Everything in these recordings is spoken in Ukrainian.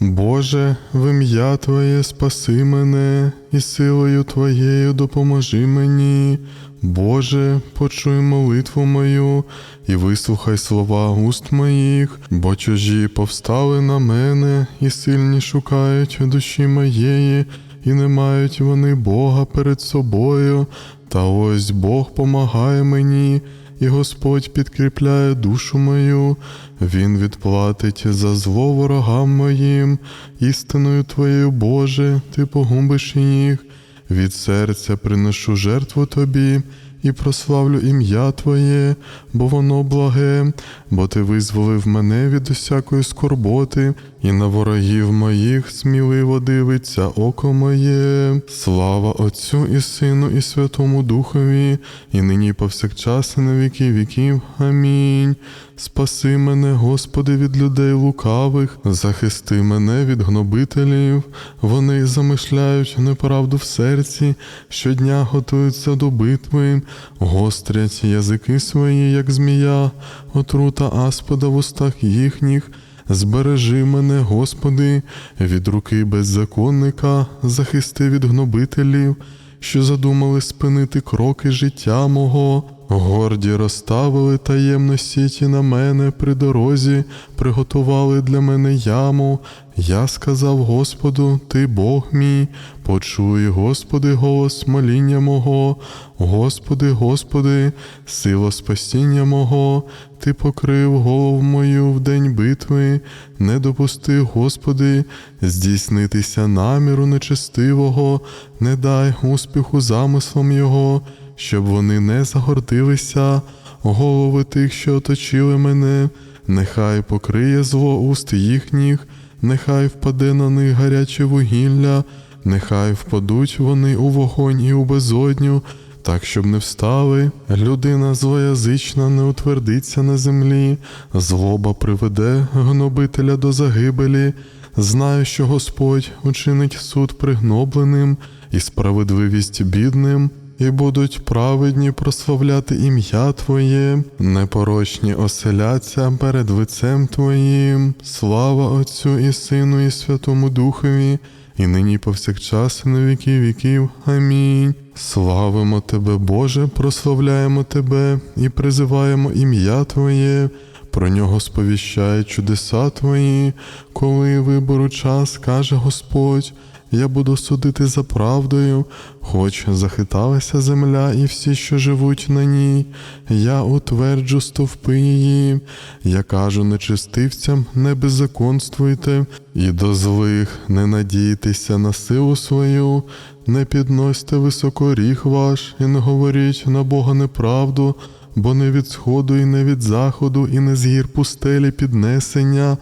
Боже, в ім'я Твоє спаси мене, і силою Твоєю допоможи мені. Боже, почуй молитву мою і вислухай слова уст моїх, бо чужі повстали на мене і сильні шукають душі моєї, і не мають вони Бога перед собою. Та ось Бог помагає мені, і Господь підкріпляє душу мою, Він відплатить за зло ворогам моїм, істиною Твоєю, Боже, Ти погубиш їх. Від серця приношу жертву Тобі і прославлю ім'я Твоє, бо воно благе, бо Ти визволив мене від усякої скорботи, і на ворогів моїх сміливо дивиться око моє. Слава Отцю і Сину, і Святому Духові, і нині повсякчас, і на віки віків. Амінь. Спаси мене, Господи, від людей лукавих, захисти мене від гнобителів. Вони замишляють неправду в серці, щодня готуються до битви, гострять язики свої, як змія, отрута аспода в устах їхніх. Збережи мене, Господи, від руки беззаконника, захисти від гнобителів, що задумали спинити кроки життя мого. Горді розставили таємно сіті на мене при дорозі, приготували для мене яму. Я сказав Господу, Ти Бог мій, почуй, Господи, голос моління мого, Господи, Господи, сила спасіння мого, Ти покрив голову мою в день битви, не допусти, Господи, здійснитися наміру нечестивого, не дай успіху замислам Його щоб вони не загордилися, голови тих, що оточили мене, нехай покриє зло уст їхніх, нехай впаде на них гаряче вугілля, нехай впадуть вони у вогонь і у безодню, так, щоб не встали. Людина злоязична не утвердиться на землі, злоба приведе гнобителя до загибелі. Знаю, що Господь учинить суд пригнобленим і справедливість бідним і будуть праведні прославляти ім'я Твоє, непорочні оселяться перед лицем Твоїм, слава Отцю і Сину, і Святому Духові, і нині повсякчас, і на віки віків. Амінь. Славимо Тебе, Боже, прославляємо Тебе і призиваємо ім'я Твоє. Про нього сповіщає чудеса Твої, коли вибору час, каже Господь. Я буду судити за правдою, хоч захиталася земля і всі, що живуть на ній, я утверджу стовпи її, я кажу нечистивцям, не беззаконствуйте, і до злих не надійтеся на силу свою, не підносьте високоріг ваш, і не говоріть на Бога неправду, бо не від сходу, і не від заходу, і не з гір пустелі піднесення.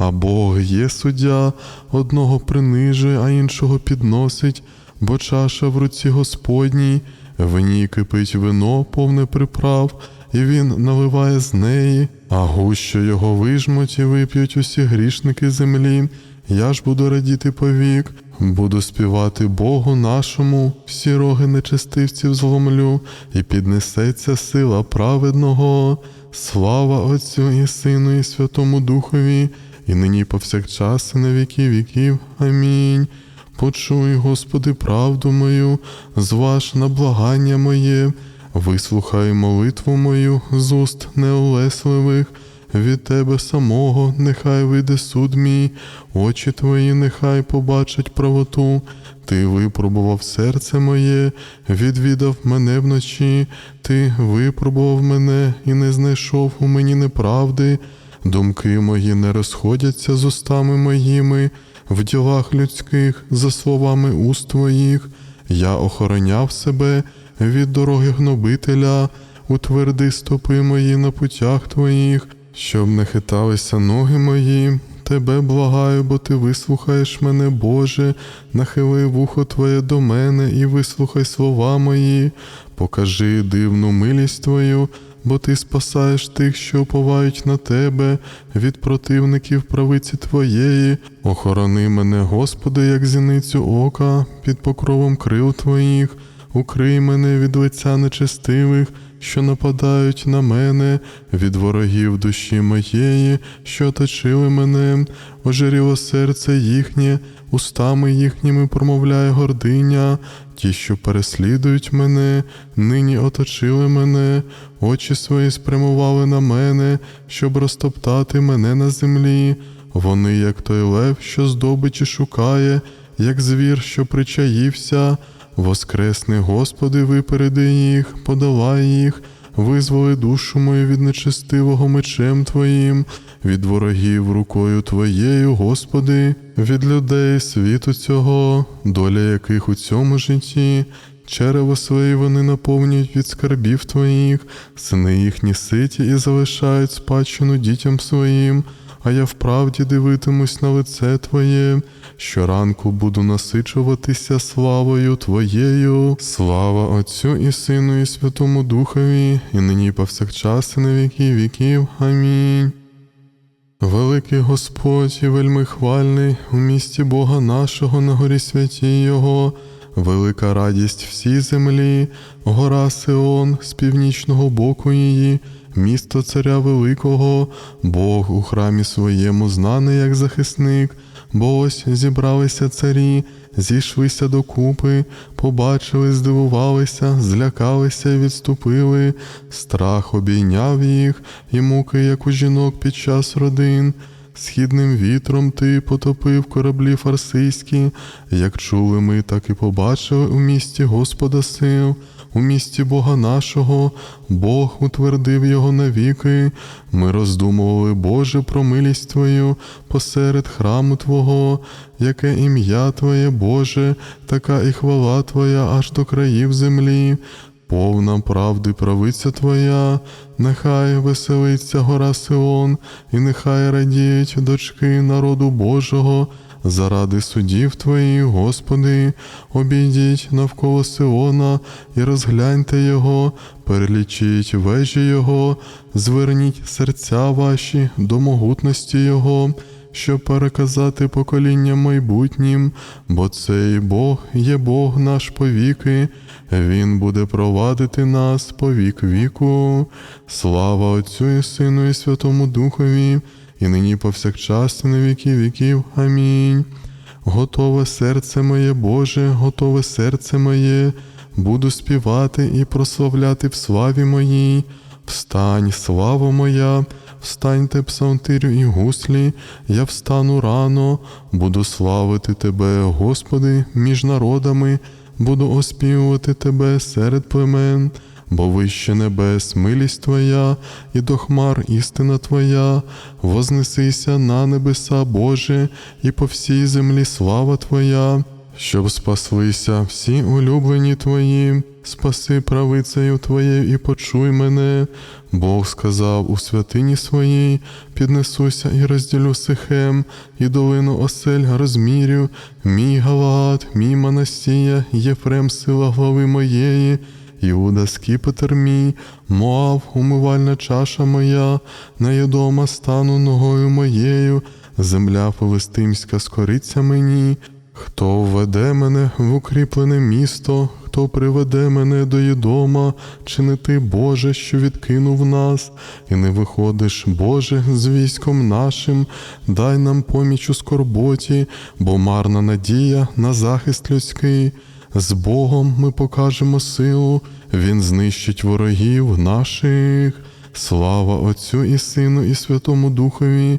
А Бог є суддя, одного принижує, а іншого підносить, бо чаша в руці Господній, в ній кипить вино, повне приправ, і він наливає з неї, а гущо його вижмуть і вип'ють усі грішники землі. Я ж буду радіти повік, буду співати Богу нашому, всі роги нечестивців зломлю, і піднесеться сила праведного. Слава Отцю і Сину, і Святому Духові і нині повсякчас, і на віки віків. Амінь. Почуй, Господи, правду мою, зваж на благання моє, вислухай молитву мою з уст неолесливих, від Тебе самого, нехай вийде суд мій, очі Твої, нехай побачать правоту. Ти випробував серце моє, відвідав мене вночі, ти випробував мене і не знайшов у мені неправди думки мої не розходяться з устами моїми, в ділах людських, за словами уст твоїх, я охороняв себе від дороги гнобителя, утверди стопи мої на путях твоїх, щоб не хиталися ноги мої. Тебе благаю, бо ти вислухаєш мене, Боже, нахили вухо Твоє до мене і вислухай слова мої, покажи дивну милість Твою, бо ти спасаєш тих, що уповають на тебе, від противників правиці Твоєї. Охорони мене, Господи, як зіницю ока, під покровом крил Твоїх. укрий мене від лиця нечестивих, що нападають на мене, від ворогів душі моєї, що оточили мене, ожиріло серце їхнє, устами їхніми промовляє гординя, ті, що переслідують мене, нині оточили мене, очі свої спрямували на мене, щоб розтоптати мене на землі. Вони, як той лев, що здобичі шукає, як звір, що причаївся. Воскресни, Господи, випереди їх, подавай їх, визволи душу мою від нечестивого мечем Твоїм, від ворогів рукою Твоєю, Господи, від людей світу цього, доля яких у цьому житті. Черево свої вони наповнюють від скарбів твоїх, сини їхні ситі і залишають спадщину дітям своїм, а я вправді дивитимусь на лице Твоє, щоранку буду насичуватися славою Твоєю. Слава Отцю і Сину, і Святому Духові, і нині повсякчас, і на віки віків. Амінь. Великий Господь і вельми хвальний у місті Бога нашого на горі святій Його, велика радість всій землі, гора Сеон з північного боку її, місто Царя Великого, Бог у храмі своєму знаний як захисник, бо ось зібралися царі, зійшлися докупи, побачили, здивувалися, злякалися і відступили, страх обійняв їх, і муки, як у жінок під час родин. Східним вітром ти потопив кораблі фарсийські, як чули ми, так і побачили у місті Господа сил, у місті Бога нашого, Бог утвердив його навіки. Ми роздумували, Боже, про милість Твою посеред храму Твого, яке ім'я Твоє, Боже, така і хвала Твоя аж до країв землі. Повна правди правиця Твоя, нехай веселиться гора Сион, і нехай радіють дочки народу Божого, заради судів Твоїх, Господи, обійдіть навколо Сиона і розгляньте його, перелічіть вежі Його, зверніть серця ваші до могутності Його. Щоб переказати поколінням майбутнім, бо цей Бог є Бог наш повіки, Він буде провадити нас по вік віку. Слава Отцю і Сину, і Святому Духові, і нині повсякчас, і на віки віків. Амінь. Готове серце моє, Боже, готове серце моє, буду співати і прославляти в славі моїй. Встань, слава моя, встаньте псалтирю і гуслі, я встану рано, буду славити Тебе, Господи, між народами, буду оспівувати Тебе серед племен, бо вище небес милість Твоя, і до хмар істина Твоя, вознесися на небеса, Боже, і по всій землі слава Твоя. Щоб спаслися всі улюблені твої, спаси правицею Твоєю і почуй мене. Бог сказав у святині своїй, піднесуся і розділю сихем, і долину осель розмірю, мій Галаат, мій Манасія, Єфрем, сила глави моєї. Іуда скіпетр мій, Моав, умивальна чаша моя, на Єдома стану ногою моєю, земля филистимська скориться мені. Хто введе мене в укріплене місто, хто приведе мене до Єдома, чи не ти, Боже, що відкинув нас, і не виходиш, Боже, з військом нашим, дай нам поміч у скорботі, бо марна надія на захист людський. З Богом ми покажемо силу, Він знищить ворогів наших. Слава Отцю і Сину, і Святому Духові,